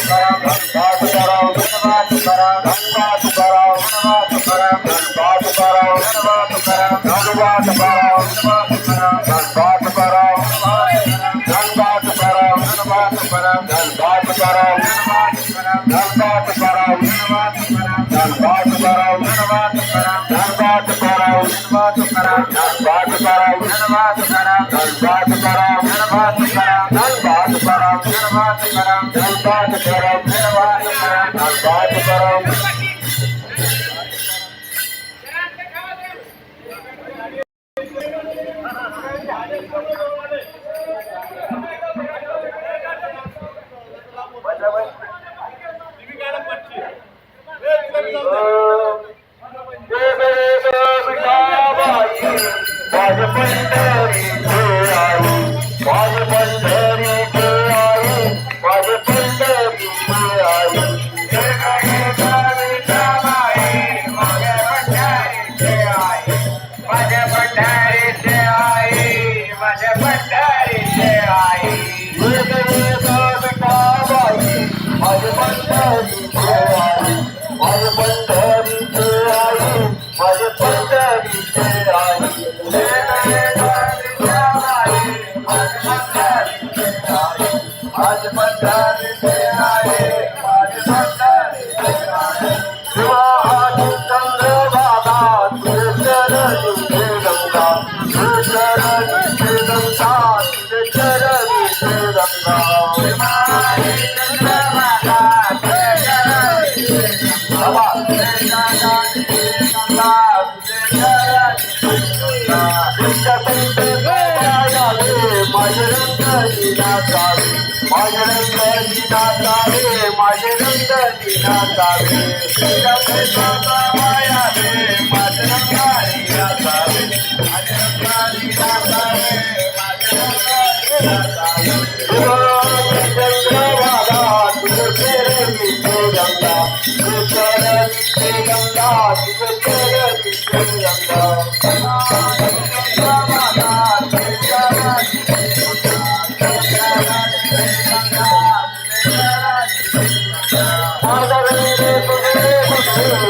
धन्यवाद ధన్వాత పరం ధన్వాత పరం ధన్వాత పరం ధన్వాత పరం ధన్వాత పరం ధన్వాత పరం ధన్వాత పరం ధన్వాత పరం ధన్వాత పరం ధన్వాత పరం ధన్వాత పరం ధన్వాత పరం ధన్వాత పరం ధన్వాత పరం ధన్వాత పరం ధన్వాత పరం ధన్వాత పరం ధన్వాత పరం cuenta आज भंडार से आए आज भंडार से आए विवाह चंद्र बाबा तुझे चरण से गंगा तुझे चरण से गंगा तुझे चरण से गंगा विवाह चंद्र बाबा तुझे चरण से गंगा माझे रंग दिना जावे माझे रंग दिना जावे माझे रंग दिना जावे माया रे माझे रंग दिना जावे माझे रंग दिना जावे माझे रंग दिना जावे चंद्रवाला तुझे Hello.